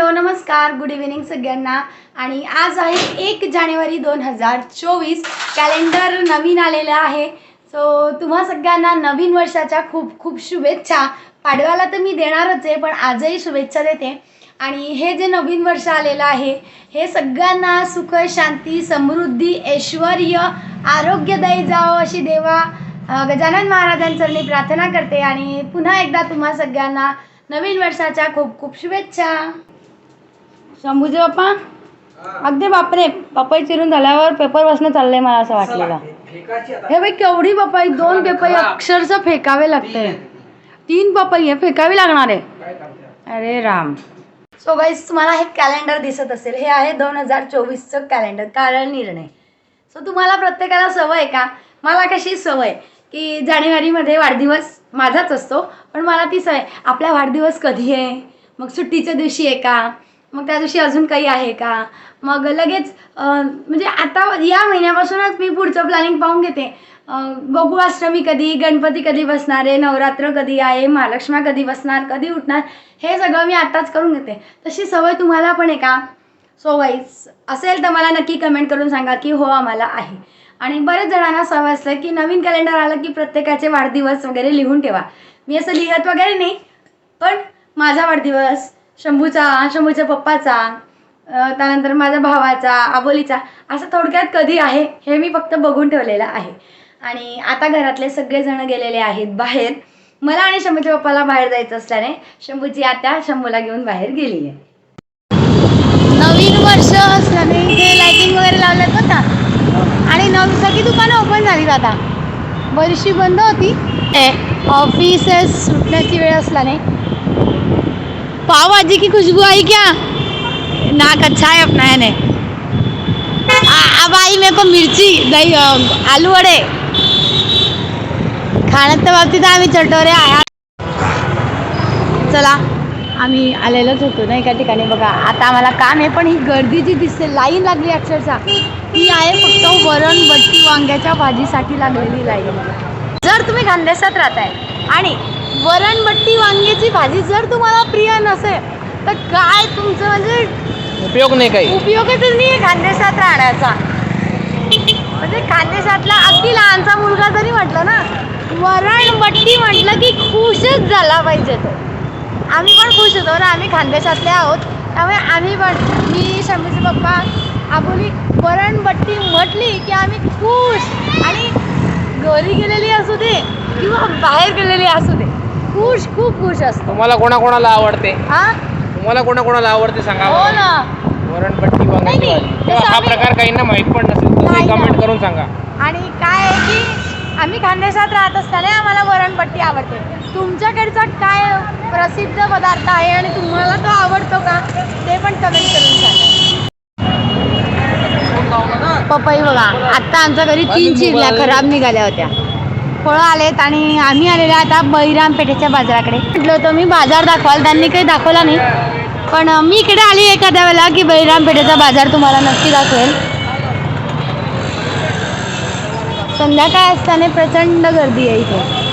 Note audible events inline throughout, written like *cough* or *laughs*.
Hello नमस्कार good evening सगळ्यांना. आणि आज आहे एक जानेवारी दोन हजार चोवीस. कॅलेंडर नवीन आलेलं आहे. सो तुम्हा सगळ्यांना नवीन वर्षाच्या खूप खूप शुभेच्छा. पाडव्याला तर मी देणारच आहे पण आजही शुभेच्छा देते. आणि हे जे नवीन वर्ष आलेलं आहे हे सगळ्यांना सुख शांती समृद्धी ऐश्वर आरोग्यदायी जावं अशी देवा गजानन महाराजांचं मी प्रार्थना करते. आणि पुन्हा एकदा तुम्हा सगळ्यांना नवीन वर्षाच्या खूप खूप शुभेच्छा. शंभूचे बाप्पा? अगदी बापरे पपई चिरून झाल्यावर पेपर वाचणं चाललंय मला असं वाटलेलं. हे बाई केवढी पपई? दोन पपई अक्षरशः फेकावे लागते तीन पपई आहे फेकावी लागणार आहे. अरे राम. सो गाईज तुम्हाला हे कॅलेंडर दिसत असेल. हे आहे दोन हजार चोवीसचं कॅलेंडर कारण निर्णय. सो तुम्हाला प्रत्येकाला सवय आहे का? मला कशी सवय? की जानेवारीमध्ये वाढदिवस माझाच असतो पण मला ती सवय आपला वाढदिवस कधी आहे? मग सुट्टीच्या दिवशी आहे का? मग त्या दिवशी अजून काही आहे का? मग लगेच म्हणजे आता या महिन्यापासूनच मी पुढचं प्लॅनिंग पाहून घेते. अं, गोकुळाष्टमी कधी गणपती कधी बसणार आहे नवरात्र कधी आहे महालक्ष्म्या कधी बसणार कधी उठणार हे सगळं मी आत्ताच करून घेते. तशी सवय तुम्हाला पण आहे का? सो वाईज असेल तर मला नक्की कमेंट करून सांगा की हो आम्हाला आहे. आणि बरेच जणांना सवय असलं की नवीन कॅलेंडर आलं की प्रत्येकाचे वाढदिवस वगैरे लिहून ठेवा. मी असं लिहत वगैरे नाही पण माझा वाढदिवस शंभूचा शंभूच्या पप्पाचा त्यानंतर माझ्या भावाचा आबोलीचा असं थोडक्यात कधी आहे हे मी फक्त बघून ठेवलेलं आहे. आणि आता घरातले सगळेजण गेलेले आहेत बाहेर. मला आणि शंभूच्या पप्पाला बाहेर जायचं असल्याने शंभूची आत्या शंभूला घेऊन बाहेर गेली आहे नवीन वर्ष असल्याने इथे लाइटिंग वगैरे लावल्यात बघा आणि नवी सगळी दुकानं ओपन झाली आता. बरीचशी बंद होती. ऑफिसेस सुटण्याची वेळ असल्याने पाव भाजी की खुशबू आई क्या? नाक अच्छा है अपना है ने? आ- अब आई मेरे को मिरची दही आलू वडे। खाण्याच्या बाबतीत आम्ही चटोरे आया। चला आम्ही आलेलोच होतो ना एका ठिकाणी. बघा आता आम्हाला काम आहे पण ही गर्दी जी दिसते लाईन लागली अक्षरशः. ती आहे फक्त वरण बट्टी वांग्याच्या भाजीसाठी लागलेली लाईन. जर तुम्ही खानदेशात राहताय आणि वरण बट्टी वांग्याची भाजी जर तुम्हाला प्रिय नसेल तर काय तुमचं म्हणजे उपयोग नाही काही. उपयोगच नाही आहे खानदेशात राहण्याचा. म्हणजे खानदेशातला अगदी लहानचा मुलगा जरी म्हटलं ना वरण बट्टी म्हटलं की खुशच झाला पाहिजे तो. आम्ही पण खुश होतो ना आम्ही खानदेशातले आहोत. त्यामुळे आम्ही पण मी शमीचे पप्पा आबोली वरण बट्टी म्हटली की आम्ही खुश. आणि घरी गेलेली असू दे किंवा बाहेर गेलेली असू दे खुश खूप खुश असतो. तुम्हाला कोणाकोणाला आवडते? हा? तुम्हाला कोणाकोणाला आवडते सांगा हो. ना. वरणपट्टी वांग्याची नाही, भाजी. तसं तेव्हा हा आम्ही- प्रकार काहींना माहीत पण नसेल नाही तुम्ही ना. कमेंट करून सांगा. आणि काय आहे की आम्ही खानदेशात राहत असताना आम्हाला वरणपट्टी आवडते. तुमच्याकडचा काय प्रसिद्ध पदार्थ आहे आणि तुम्हाला तो आवडतो का? ते पण कमेंट करून सांगा. पपई बघा आत्ता आमच्या घरी तीन चिरल्या खराब निघाल्या होत्या. फळं आलेत आणि आम्ही आलेले आता बहिराम पेठेच्या बाजाराकडे. म्हटलं होतं मी बाजार दाखवाल त्यांनी काही दाखवला नाही. पण मी इकडे आली एखाद्या वेळेला की बहिराम पेठेचा बाजार तुम्हाला नक्की दाखवेल. संध्याकाळ असताना प्रचंड गर्दी आहे इथे.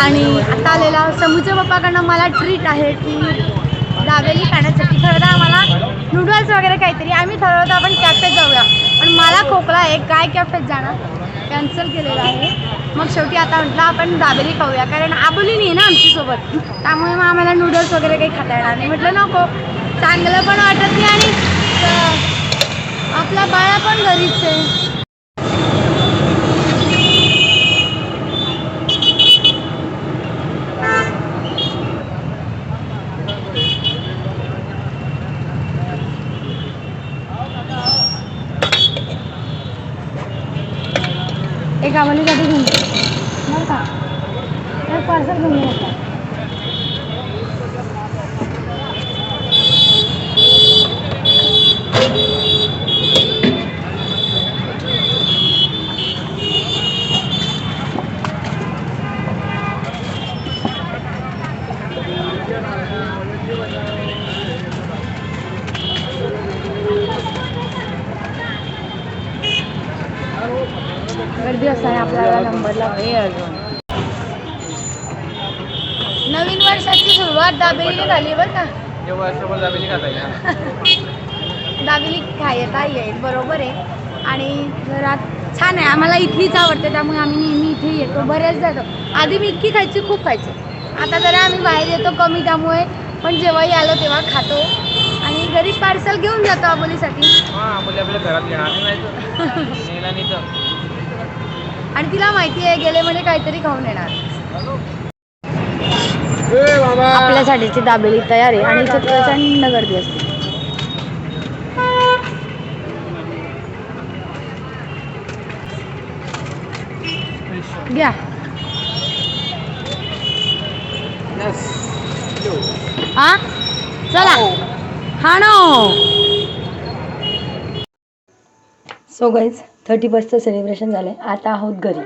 आणि आता आलेला समूच्या बाप्पाकडनं मला ट्रीट आहे की दाबेली खाण्यासाठी. खरं आम्हाला नूडल्स वगैरे काहीतरी. आम्ही ठरवतो आपण कॅफेत जाऊया. पण मला खोकला आहे. काय कॅफेत जाणार? कॅन्सल केलेलं आहे. मग शेवटी आता म्हटलं आपण दाबेली खाऊया. कारण आबोली नाही ना आमच्यासोबत. त्यामुळे मग आम्हाला नूडल्स वगैरे काही खाता येणार नाही. म्हटलं नको. चांगलं पण वाटत नाही आणि आपला बाळा पण घरीच आहे. गावाला जाते घेऊन बरं का? तर पार्सल घेऊन येतात. वेळ अजून. वर्षाची सुरुवात दाबेली झाली बरं का. वर्षभर दाबेली खाता येईल *laughs* दाबेली खायता येईल बरोबर आहे. आणि जरा छान आहे आम्हाला इथलीच आवडते त्यामुळे आम्ही नेहमी इथे येतो बऱ्याच जातो आधी मी इतकी खायची खूप खायची. आता जरा आम्ही बाहेर येतो कमी त्यामुळे पण जेव्हाही आलो तेव्हा खातो. आणि घरी पार्सल घेऊन जातो आबोलीसाठी. मुली आपल्या घरात *laughs* घेणार नाही तर नेला नाही तर आणि तिला माहिती आहे गेले म्हणजे काहीतरी खाऊन येणार. ए बाबा आपल्यासाठीची दाबेली तयार आहे आणि इथे प्रचंड गर्दी असते घ्या. हा? चला. हा ना सो गाईज थर्टी फर्स्टचं सेलिब्रेशन झालं आहे आता आहोत घरी.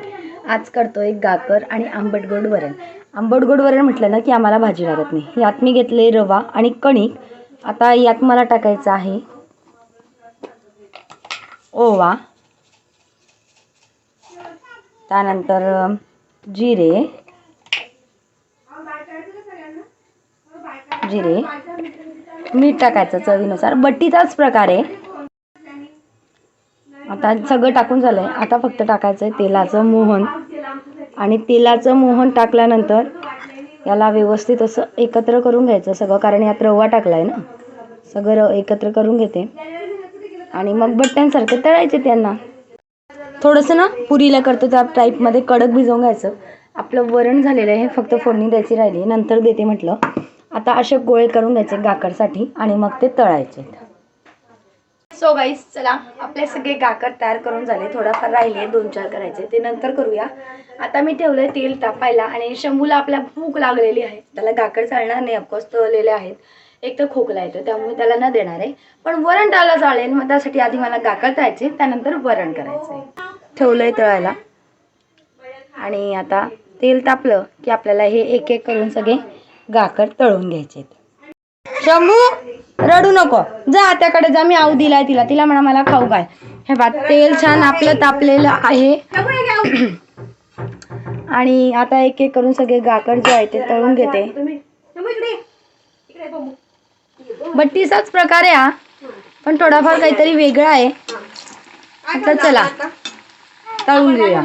आज करतो एक गाकर आणि आंबट गोड वरण. आंबट गोड वरण म्हटलं ना की आम्हाला भाजी लागत नाही. यात मी घेतले रवा आणि कणिक. आता यात मला टाकायचं आहे ओवा. त्यानंतर जिरे. जिरे. मीठ टाकायचं चवीनुसार. बट्टीचाच प्रकार आहे. आता सगळं टाकून झालंय. आता फक्त टाकायचं आहे तेलाचं मोहन. आणि तेलाचं मोहन टाकल्यानंतर याला व्यवस्थित असं एकत्र करून घ्यायचं सगळं कारण यात रवा टाकला आहे ना. सगळं र एकत्र करून घेते. आणि मग बट्ट्यांसारखे तळायचे त्यांना. थोडंसं ना पुरीला करतो त्या टाईपमध्ये कडक भिजवून घ्यायचं. आपलं वरण झालेलं आहे हे फक्त फोडणी द्यायची राहिली नंतर देते म्हटलं. आता असे गोळे करून घ्यायचे गाकरसाठी आणि मग ते तळायचे. सो गाईस चला आपले सगळे गाकर तयार करून झाले. थोडाफार राहिले दोन चार करायचे. ते नंतर करूया. आता मी ठेवलंय तेल तापायला आणि शंभूला आपल्या भूक लागलेली आहे. त्याला गाकर चालणार नाही ऑफकोर्स तळलेले आहेत. एक तर खोकला येतो त्यामुळे त्याला न देणार आहे. पण वरण टाळला चालेल मग त्यासाठी आधी मला गाकर तळायचे त्यानंतर वरण करायचंय ठेवलंय तळायला. आणि आता तेल तापलं की आपल्याला हे एक एक करून सगळे गाकर तळून घ्यायचे शंभू! रडू नको. जा आत्याकडे जा मी आऊ दिलाय तिला. तिला म्हणा मला खाऊ काय हे बा तेल छान आपलं तापलेलं आहे. आणि आता एक एक करून सगळे गाकर जे आहे ते तळून घेते. बट्टीचाच प्रकार आहे हा. पण थोडाफार काहीतरी वेगळा आहे. आता चला तळून घेऊया.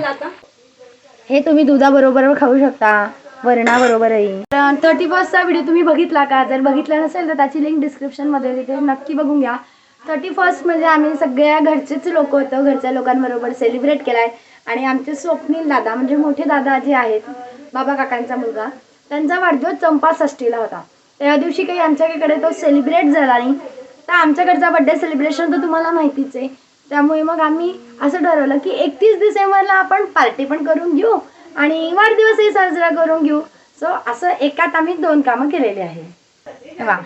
हे तुम्ही दुधाबरोबर खाऊ शकता. वरणाबरोबरही. थर्टी फर्स्टचा व्हिडिओ तुम्ही बघितला का? जर बघितला नसेल तर त्याची लिंक डिस्क्रिप्शनमध्ये तिथे नक्की बघून घ्या. थर्टी फर्स्ट म्हणजे आम्ही सगळ्या घरचेच लोक होतो. घरच्या लोकांबरोबर सेलिब्रेट केलाय. आणि आमचे स्वप्नील दादा म्हणजे मोठे दादा जे आहेत बाबा काकांचा मुलगा त्यांचा वाढदिवस चंपा षष्टीला होता. त्या दिवशी काही आमच्याकडे तो सेलिब्रेट झाला नाही. तर आमच्याकडचा बड्डे सेलिब्रेशन तर तुम्हाला माहितीच आहे. त्यामुळे मग आम्ही असं ठरवलं की एकतीस डिसेंबरला आपण पार्टी पण करून घेऊ. आणि वाढदिवसही साजरा करून घेऊ. सो असं एकात आम्ही दोन कामं केलेली आहे. वा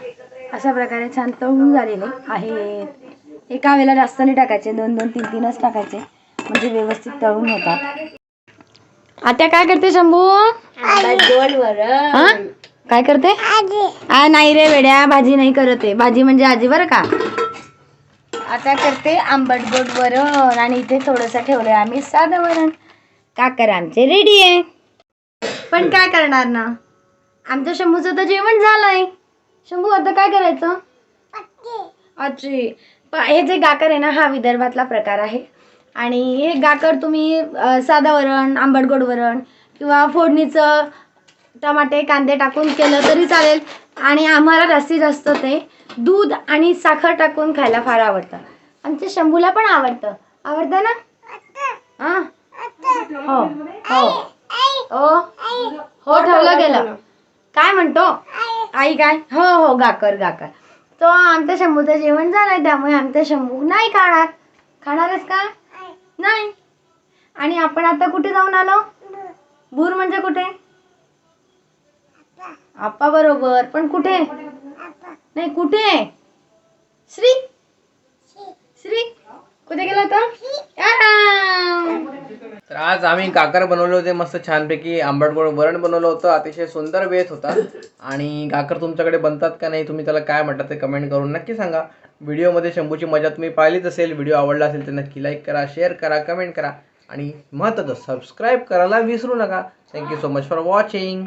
अशा प्रकारे छान तळून झालेले आहेत एका वेळेला जास्त नाही टाकायचे दोन दोन तीन तीनच टाकायचे. म्हणजे व्यवस्थित तळून होतात. आता काय करते शंभू? काय करते? आ नाही रे वेड्या भाजी नाही करत आहे. भाजी म्हणजे आजी बरं का? आता करते आंबट गोड वरण आणि इथे थोडंसं ठेवलंय आम्ही साधं वरण. काकर आमचे रेडी आहे. पण काय करणार ना? आमच्या शंभूचं तर जेवण झालंय. शंभू आता काय करायचं? अच्छी हे जे गाकर आहे ना हा विदर्भातला प्रकार आहे. आणि हे गाकर तुम्ही साधा साधं वरण आंबट गोड वरण किंवा फोडणीचं टमाटे कांदे टाकून केलं तरी चालेल. आणि आम्हाला जास्तीत जास्त ते दूध आणि साखर टाकून खायला फार आवडतं. आमच्या शंभूला पण आवडतं. आवडतं ना? हां? हो. हो. हो हो ठेवलं गेलं. काय म्हणतो? आई काय? हो हो गाकर गाकर. तो आमच्या शंभूचं जेवण झालंय त्यामुळे आमच्या शंभू नाही खाणार. खाणारच का? नाही. आणि आपण आता कुठे जाऊन आलो? भूर म्हणजे कुठे? आप्पा बरोबर. पण कुठे? नाही कुठे? श्री? श्री? कुठे गेला होता? तर आज आम्ही काकर बनवले होते मस्त छानपैकी आंबट गोड वरण बनवलं होतं अतिशय सुंदर वेत होता. आणि काकर तुमच्याकडे बनतात का नाही तुम्ही त्याला काय म्हणतात ते कमेंट करून नक्की सांगा. व्हिडिओमध्ये शंभूची मजा तुम्ही पाहिलीच असेल व्हिडिओ आवडला असेल तर नक्की लाईक करा शेअर करा कमेंट करा. आणि महत्त्वाचं सबस्क्राईब करायला विसरू नका. Thank you so much for watching